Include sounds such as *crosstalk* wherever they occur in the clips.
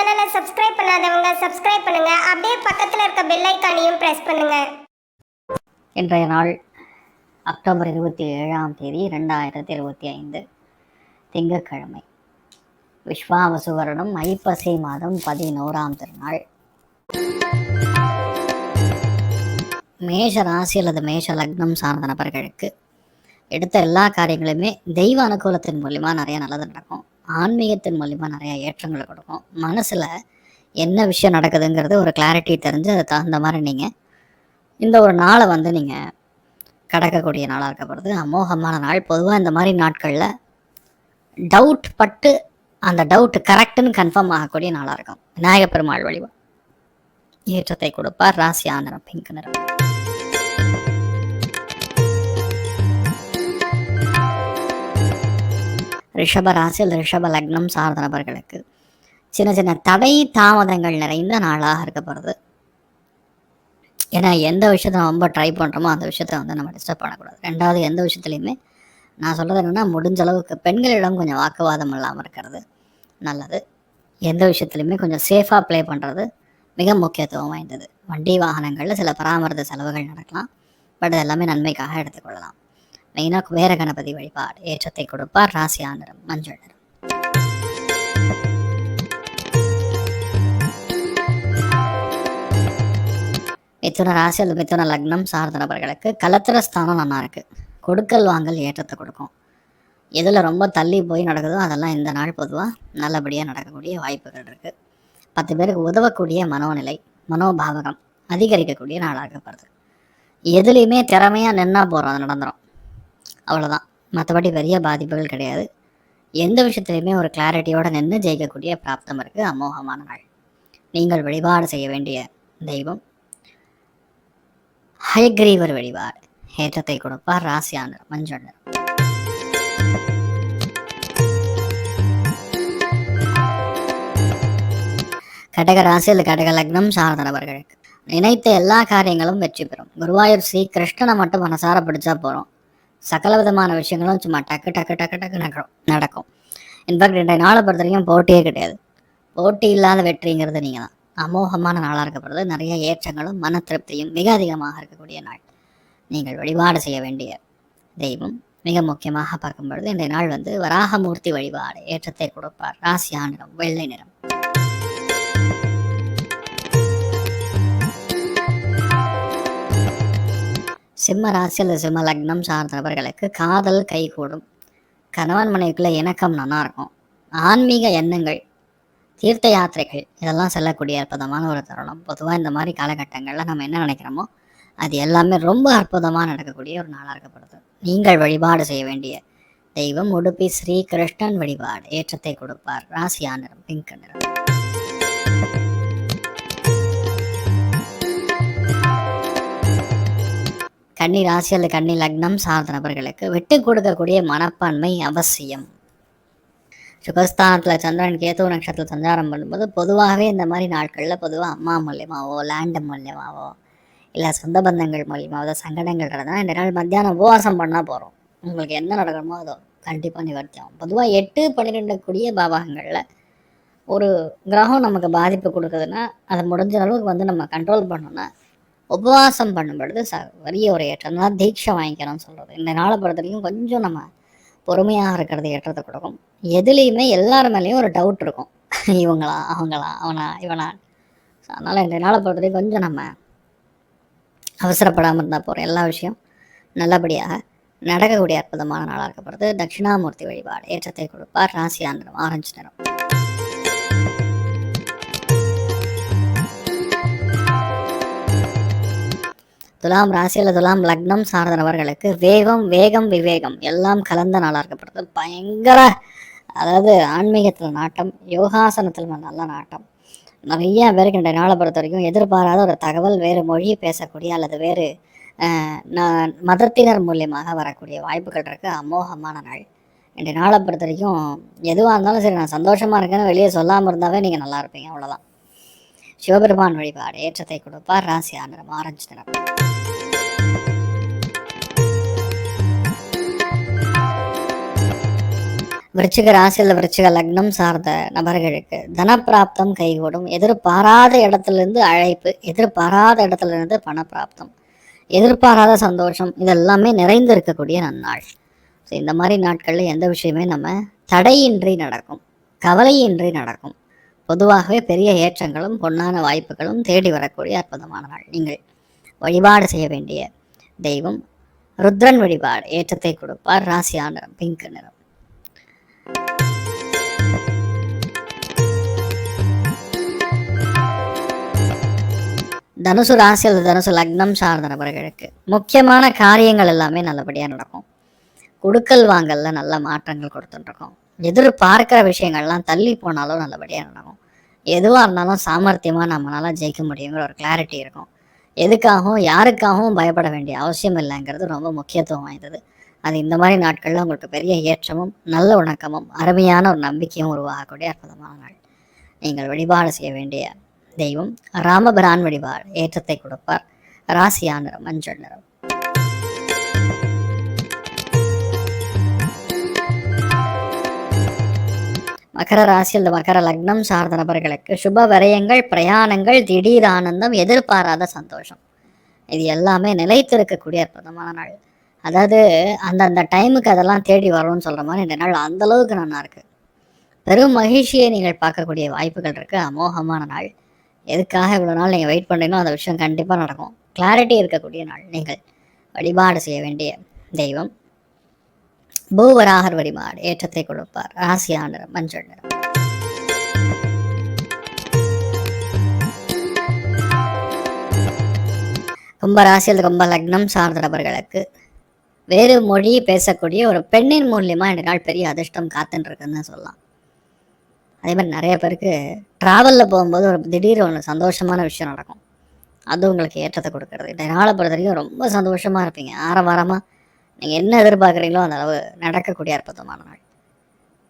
சேனலை சப்ஸ்கிரைப் பண்ணாதவங்க சப்ஸ்கிரைப் பண்ணுங்க. அப்படியே பக்கத்தில் இருக்க பெல் ஐக்கானையும் பிரஸ் பண்ணுங்க. இன்றைய நாள் அக்டோபர் இருபத்தி ஏழாம் தேதி ரெண்டாயிரத்தி இருபத்தி ஐந்து. திங்கட்கிழமை. விஸ்வாவசு வருடம் ஐப்பசி மாதம் பதினோராம் திருநாள். மேஷ ராசி அல்லது மேஷ லக்னம் சார்ந்த நபர்களுக்கு எடுத்த எல்லா காரியங்களுமே தெய்வ அனுகூலத்தின் மூலிமா நிறைய நல்லது நடக்கும். ஆன்மீகத்தின் மூலிமா நிறைய ஏற்றங்களை கொடுக்கும். மனசில் என்ன விஷயம் நடக்குதுங்கிறது ஒரு கிளாரிட்டி தெரிஞ்சு அது தகுந்த மாதிரி நீங்கள் இந்த ஒரு நாளை வந்து நீங்கள் கடக்கக்கூடிய நாளாக இருக்கப்படுது அமோகமான நாள். பொதுவாக இந்த மாதிரி நாட்களில் டவுட் பட்டு அந்த டவுட் கரெக்டுன்னு கன்ஃபார்ம் ஆகக்கூடிய நாளாக இருக்கும். விநாயகப் பெருமாள் வழிபா. ஏற்றத்தை கொடுப்பார். ராசி ஆந்திரம் பிங்க் நிறம். ரிஷப ராசி அல்லது ரிஷப லக்னம் சார்ந்த நபர்களுக்கு சின்ன சின்ன தடை தாமதங்கள் நிறைந்த நாளாக இருக்க போகிறது ஏன்னா எந்த விஷயத்த ரொம்ப ட்ரை பண்ணுறோமோ அந்த விஷயத்த வந்து நம்ம டிஸ்டர்ப் பண்ணக்கூடாது. ரெண்டாவது எந்த விஷயத்துலையுமே நான் சொல்கிறது என்னென்னா முடிஞ்ச அளவுக்கு பெண்களிடம் கொஞ்சம் வாக்குவாதம் இல்லாமல் இருக்கிறது நல்லது. எந்த விஷயத்துலையுமே கொஞ்சம் சேஃபாக ப்ளே பண்ணுறது மிக முக்கியத்துவம் வாய்ந்தது. வண்டி வாகனங்களில் சில பராமரித்த செலவுகள் நடக்கலாம். பட் அது எல்லாமே நன்மைக்காக எடுத்துக்கொள்ளலாம். மெயினாக வேற கணபதி வழிபாடு ஏற்றத்தை கொடுப்பார் ராசி ஆந்திரம் மஞ்சள் நிறம் மிதுன ராசி அல்லது மிதுன லக்னம் சார்ந்த நபர்களுக்கு கலத்திர ஸ்தானம் நல்லா இருக்கு. கொடுக்கல் வாங்கல் ஏற்றத்தை கொடுக்கும். எதில் ரொம்ப தள்ளி போய் நடக்குதோ அதெல்லாம் இந்த நாள் பொதுவாக நல்லபடியாக நடக்கக்கூடிய வாய்ப்புகள் இருக்குது பத்து பேருக்கு உதவக்கூடிய மனோநிலை மனோபாவகம் அதிகரிக்கக்கூடிய நாளாகப்படுது எதுலேயுமே திறமையாக நின்னா போகிறோம் அது நடந்துடும் அவ்வளோதான் மற்றபடி பெரிய பாதிப்புகள் கிடையாது. எந்த விஷயத்துலையுமே ஒரு கிளாரிட்டியோடு நின்று ஜெயிக்கக்கூடிய பிராப்தம் இருக்குது அமோகமான நாள். நீங்கள் வழிபாடு செய்ய வேண்டிய தெய்வம் ஹயக்ரீவர் வழிபாடு. ஏற்றத்தை கொடுப்பார் ராசியானர் மஞ்சள் நிறம். கடக ராசி அல்லது கடக லக்னம் சார்ந்த நபர்களுக்கு நினைத்த எல்லா காரியங்களும் வெற்றி பெறும். குருவாயூர் ஸ்ரீ கிருஷ்ணனை மட்டும் மனசார பிடிச்சா போகிறோம் சகல விதமான விஷயங்களும் சும்மா டக்கு டக்கு டக்கு டக்கு நடக்கும். நடக்கும். இன்ஃபேக்ட் இன்றைய நாளை பொறுத்த வரைக்கும் போட்டியே கிடையாது. போட்டி இல்லாத வெற்றிங்கிறது நீங்கள் தான் அமோகமான நாளாக இருக்கப்படுறது நிறைய ஏற்றங்களும் மன திருப்தியும் மிக அதிகமாக இருக்கக்கூடிய நாள். நீங்கள் வழிபாடு செய்ய வேண்டிய தெய்வம் மிக முக்கியமாக பார்க்கும் பொழுது இன்றைய நாள் வந்து வராகமூர்த்தி வழிபாடு ஏற்றத்தை கொடுப்பார். ராசியா நிறம் வெள்ளை நிறம். சிம்ம ராசி அல்லது சிம்ம லக்னம் சார்ந்த நபர்களுக்கு காதல் கைகூடும். கணவன் மனைவிக்குள்ள இணக்கம் நல்லா இருக்கும் ஆன்மீக எண்ணங்கள் தீர்த்த யாத்திரைகள் இதெல்லாம் செல்லக்கூடிய அற்புதமான ஒரு தருணம். பொதுவாக இந்த மாதிரி காலகட்டங்களில் நம்ம என்ன நினைக்கிறோமோ அது எல்லாமே ரொம்ப அற்புதமாக நடக்கக்கூடிய ஒரு நாளாக இருக்கப்படுது. நீங்கள் வழிபாடு செய்ய வேண்டிய தெய்வம் உடுப்பி ஸ்ரீ கிருஷ்ணன் வழிபாடு. ஏற்றத்தை கொடுப்பார். ராசியா நிறம் பிங்க் நிறம். கன்னி ராசி அல்லது கன்னி லக்னம் சார்ந்த நபர்களுக்கு விட்டு கொடுக்கக்கூடிய மனப்பான்மை அவசியம். சுகஸ்தானத்தில் சந்திரன் கேது நட்சத்திரத்தில் சஞ்சாரம் பண்ணும்போது பொதுவாகவே இந்த மாதிரி நாட்களில் பொதுவாக அம்மா மூலியமாவோ லேண்டு மூலியமாவோ இல்லை சொந்த பந்தங்கள் மூலியமாவோ சங்கடங்கள் நடந்தால் இந்த நாள் மத்தியானம் உபவாசம் பண்ணால் போகிறோம் உங்களுக்கு என்ன நடக்கணுமோ அதோ கண்டிப்பாக நிவர்த்தி ஆகும் பொதுவாக எட்டு பன்னிரெண்டு கூடிய பாவகங்களில் ஒரு கிரகம் நமக்கு பாதிப்பு கொடுக்குதுன்னா அதை முடிஞ்ச அளவுக்கு வந்து நம்ம கண்ட்ரோல் பண்ணோன்னா உபவாசம் பண்ணும் பொழுது ச வரிய ஒரு ஏற்றம் தான் தீட்சை வாங்கிக்கணும்னு சொல்கிறது இந்த நாளை பொறுத்த வரைக்கும் கொஞ்சம் நம்ம பொறுமையாக இருக்கிறது ஏற்றத்தை கொடுக்கும். எதுலேயுமே எல்லார் மேலேயும் ஒரு டவுட் இருக்கும். *laughs* இவங்களா அவங்களா அவனா இவனா ஸோ அதனால் இந்த நாளை பொறுத்த வரைக்கும் கொஞ்சம் நம்ம அவசரப்படாமல் இருந்தால் போகிறோம் எல்லா விஷயம் நல்லபடியாக நடக்கக்கூடிய அற்புதமான நாளாக இருக்கப்படுது தட்சிணாமூர்த்தி வழிபாடு ஏற்றத்தை கொடுப்பார். ராசி ஆந்திரம் ஆரஞ்சு நிறம். துலாம் ராசியில் துலாம் லக்னம் சார்ந்த நபர்களுக்கு வேகம் வேகம் விவேகம் எல்லாம் கலந்த நாளாக இருக்கப்படுது. பயங்கர அதாவது ஆன்மீகத்தில் நாட்டம் யோகாசனத்தில் நல்ல நாட்டம். நிறைய பேருக்கு இந்த நாளை பொறுத்த வரைக்கும் எதிர்பாராத ஒரு தகவல் வேறு மொழியை பேசக்கூடிய அல்லது வேறு மதத்தினர் மூலியமாக வரக்கூடிய வாய்ப்புகள் இருக்குது அமோகமான நாள். இன்றைய நாளை பொறுத்த வரைக்கும் எதுவாக இருந்தாலும் சரி நான் சந்தோஷமாக இருக்கேன்னு வெளியே சொல்லாமல் இருந்தாவே நீங்கள் நல்லா இருப்பீங்க. அவ்வளோதான் சிவபெருமான் வழிபாடு ஏற்றத்தை கொடுப்பார். ராசி ஆந்திரம் ஆரஞ்சு நிறம். விருச்சிக ராசியில் விருச்சிக லக்னம் சார்ந்த நபர்களுக்கு தனப்பிராப்தம் கைகூடும். எதிர்பாராத இடத்துலேருந்து அழைப்பு எதிர்பாராத இடத்துலேருந்து பணப்பிராப்தம் எதிர்பாராத சந்தோஷம் இதெல்லாமே நிறைந்து இருக்கக்கூடிய நன்னாள். ஸோ இந்த மாதிரி நாட்களில் எந்த விஷயமே நம்ம தடையின்றி நடக்கும் கவலையின்றி நடக்கும். பொதுவாகவே பெரிய ஏற்றங்களும் பொன்னான வாய்ப்புகளும் தேடி வரக்கூடிய அற்புதமான நாள். நீங்கள் வழிபாடு செய்ய வேண்டிய தெய்வம் ருத்ரன் வழிபாடு ஏற்றத்தை கொடுப்பார். ராசியான பிங்க் நிறம். தனுசு ராசி அல்லது தனுசு லக்னம் சார்ந்த நபர்களுக்கு முக்கியமான காரியங்கள் எல்லாமே நல்லபடியாக நடக்கும். கொடுக்கல் வாங்கலில் நல்ல மாற்றங்கள் கொடுத்துட்டுருக்கோம். எதிர்பார்க்குற விஷயங்கள்லாம் தள்ளி போனாலும் நல்லபடியாக நடக்கும். எதுவாக இருந்தாலும் சாமர்த்தியமாக நம்மளால் ஜெயிக்க முடியுங்கிற ஒரு கிளாரிட்டி இருக்கும். எதுக்காகவும் யாருக்காகவும் பயப்பட வேண்டிய அவசியம் இல்லைங்கிறது ரொம்ப முக்கியத்துவம் வாய்ந்தது. அது இந்த மாதிரி நாட்களில் உங்களுக்கு பெரிய ஏற்றமும் நல்ல உணக்கமும் அருமையான ஒரு நம்பிக்கையும் உருவாகக்கூடிய அற்புதமான நாள். நீங்கள் வழிபாடு செய்ய வேண்டிய தெய்வம் ராமபிரான் வழிபாடு ஏற்றத்தை கொடுப்பார். ராசியா நிறம் மஞ்சள் நிறம். மகர ராசி அல்லது மகர லக்னம் சார்ந்த நபர்களுக்கு சுப விரயங்கள் பிரயாணங்கள் திடீர் ஆனந்தம் எதிர்பாராத சந்தோஷம். இது எல்லாமே நிலைத்திருக்கக்கூடிய அற்புதமான நாள். அதாவது அந்தந்த டைமுக்கு அதெல்லாம் தேடி வரும்னு சொல்கிற மாதிரி இந்த நாள் அந்த அளவுக்கு நல்லா இருக்கு. பெரும் மகிழ்ச்சியை நீங்கள் பார்க்கக்கூடிய வாய்ப்புகள் இருக்கு. அமோகமான நாள். எதுக்காக இவ்வளோ நாள் நீங்கள் வெயிட் பண்ணுறீங்களோ அந்த விஷயம் கண்டிப்பாக நடக்கும். கிளாரிட்டி இருக்கக்கூடிய நாள் நீங்கள் வழிபாடு செய்ய வேண்டிய தெய்வம். பூவராகர் வழிபாடு ஏற்றத்தை கொடுப்பார். ராசியா நிறம் மஞ்சள் நிறம். கும்ப ராசியில் கும்ப லக்னம் சார்ந்த நபர்களுக்கு வேறு மொழி பேசக்கூடிய ஒரு பெண்ணின் மூலியமா இந்த நாள் பெரிய அதிர்ஷ்டம் காத்துன்னு இருக்குன்னு சொல்லலாம். அதே மாதிரி நிறைய பேருக்கு ட்ராவலில் போகும்போது ஒரு திடீர் ஒன்று சந்தோஷமான விஷயம் நடக்கும். அது உங்களுக்கு ஏற்றத்தை கொடுக்கறது. இந்த நாளை பொறுத்த வரைக்கும் ரொம்ப சந்தோஷமாக இருப்பீங்க. ஆரவாரமாக நீங்கள் என்ன எதிர்பார்க்குறீங்களோ அந்த அளவு நடக்கக்கூடிய அற்புதமான நாள்.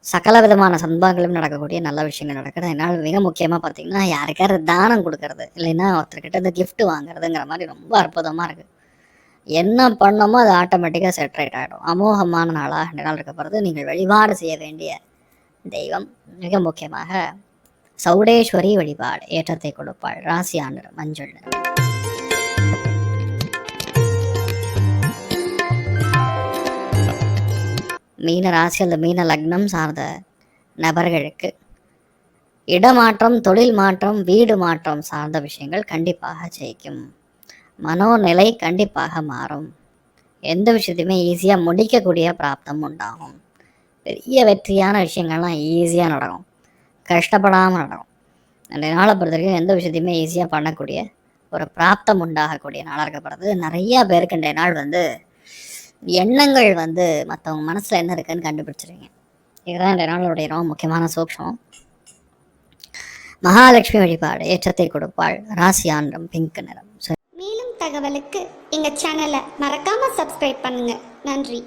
சகல விதமான சம்பவங்களும் நடக்கக்கூடிய நல்ல விஷயங்கள் நடக்கிறது. அதனால் மிக முக்கியமாக பார்த்தீங்கன்னா யாருக்காவது தானம் கொடுக்கறது. இல்லைன்னா ஒருத்தர்கிட்ட இந்த கிஃப்ட் வாங்குறதுங்கிற மாதிரி ரொம்ப அற்புதமாக இருக்குது என்ன பண்ணமோ அது ஆட்டோமேட்டிக்காக செட்ரேட் ஆகிடும் அமோகமான நாளாக ரெண்டு நாள் இருக்க போகிறது நீங்கள் வழிபாடு செய்ய வேண்டிய தெய்வம் மிக முக்கியமாக சௌடேஸ்வரி வழிபாடு ஏற்றத்தை கொடுப்பாள். ராசி மஞ்சள். மீன ராசி அல்லது மீன லக்னம் சார்ந்த நபர்களுக்கு இடமாற்றம் தொழில் மாற்றம் வீடு மாற்றம் சார்ந்த விஷயங்கள் கண்டிப்பாக ஜெயிக்கும். மனோநிலை கண்டிப்பாக மாறும். எந்த விஷயத்தையுமே ஈஸியாக முடிக்கக்கூடிய பிராப்தம் உண்டாகும். பெரிய வெற்றியான விஷயங்கள்லாம் ஈஸியாக நடக்கும். கஷ்டப்படாமல் நடக்கும். அந்த நாளை பொறுத்த வரைக்கும் எந்த விஷயத்தையுமே ஈஸியாக பண்ணக்கூடிய ஒரு பிராப்தம் உண்டாகக்கூடிய நாளாக இருக்கப்படுறது. நிறையா பேருக்கு இன்றைய நாள் வந்து எண்ணங்கள் வந்து மற்றவங்க மனசில் என்ன இருக்குன்னு கண்டுபிடிச்சிருங்க இதுதான் இந்த நாளுடைய ரொம்ப முக்கியமான சூக்ஷம் மகாலட்சுமி வழிபாடு ஏற்றத்தை கொடுப்பாள் ராசியாண்டம் பிங்க் நிறம். மேலும் தகவலுக்கு எங்கள் சேனலை மறக்காமல் சப்ஸ்கிரைப் பண்ணுங்கள் நன்றி.